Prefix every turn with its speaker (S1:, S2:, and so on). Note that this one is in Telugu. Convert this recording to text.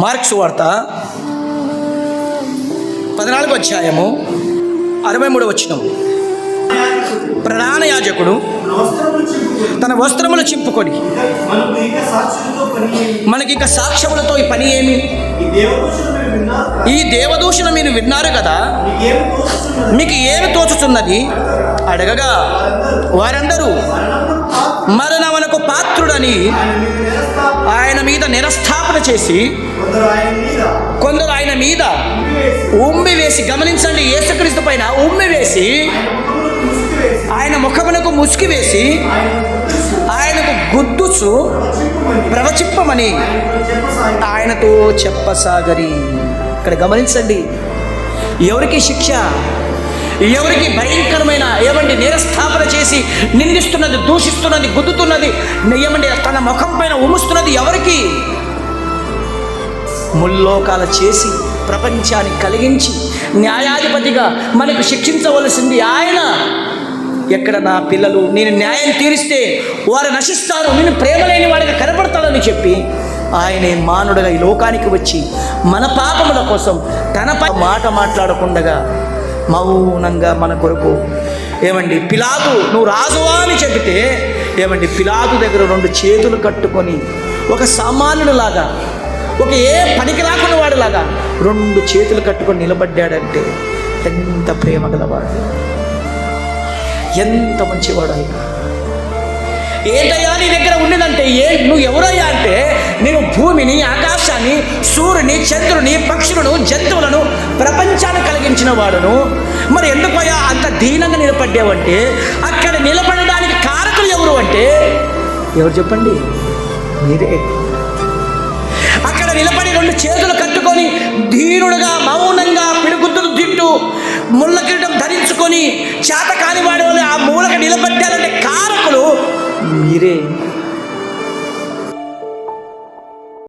S1: మార్క్స్ వార్త పద్నాలుగు అధ్యాయము అరవై మూడు వచ్చిన ప్రధాన యాజకుడు తన వస్త్రములు చింపుకొని
S2: మనకి ఇక
S1: సాక్ష్యములతో ఈ పని ఏమి?
S2: ఈ దేవదూషణ మీరు విన్నారు
S1: కదా? మీకు ఏమి తోచుతున్నది అడగగా వారందరూ మరణమునకు పాత్రుడని
S2: ఆయన మీద
S1: నిరస్థాపన చేసి
S2: కొందరు ఆయన మీద
S1: ఉమ్మి వేసి గమనించండి యేసుక్రీస్తు పైన ఉమ్మి వేసి
S2: ఆయన
S1: ముఖమునకు ముసుగు వేసి
S2: ఆయన
S1: ఆయనకు గుద్దుచు
S2: చెప్పసాగి,
S1: ఆయనతో చెప్పసాగరి. ఇక్కడ గమనించండి ఎవరికి శిక్ష? ఎవరికి భయంకరమైన ఏమండి నిరస్థాపన చేసి నిందిస్తున్నది దూషిస్తున్నది గుద్దుతున్నది? ఏమండి తన ముఖం పైన ఉముస్తున్నది ఎవరికి? ముల్లోకాల చేసి ప్రపంచాన్ని కలిగించి న్యాయాధిపతిగా మనకు శిక్షించవలసింది ఆయన. ఎక్కడ నా పిల్లలు నేను న్యాయం తీరిస్తే వారు నశిస్తారు నేను ప్రేమ లేని వాడిగా కనపడతాడని చెప్పి ఆయనే మానుడుగా ఈ లోకానికి వచ్చి మన పాపముల కోసం తన మాట మాట్లాడకుండగా మౌనంగా మన కొరకు. ఏమండి? పిలాదు నువ్వు రాజువా అని చెబితే ఏమండి? పిలాదు దగ్గర రెండు చేతులు కట్టుకొని ఒక సామాన్యుడిలాగా ఒక ఏ పనికి రాకుండా వాడిలాగా రెండు చేతులు కట్టుకొని నిలబడ్డాడంటే ఎంత ప్రేమ గలవాడు. ఎంత మంచివాడు ఆయన. ఏంటయ్యా నీ అంటే ఏ నువ్వు ఎవరయ్యా అంటే నేను భూమిని ఆకాశాన్ని సూర్యుని చంద్రుని పక్షులను జంతువులను ప్రపంచాన్ని కలిగించిన వాడును. మరి ఎందుకయ్యా అంత దీనంగా నిలబడ్డావంటే అక్కడ నిలబడడానికి కారకులు ఎవరు అంటే? ఎవరు చెప్పండి? మీరే. అక్కడ నిలబడి రెండు చేతులు కట్టుకొని ధీరుడుగా మౌనంగా పిడుగుద్దులు తింటూ ముళ్ళ కిరీటం ధరించుకొని చేత కాని వాడి ఆ మూలక నిలబెట్టాలంటే కారకులు మీరే.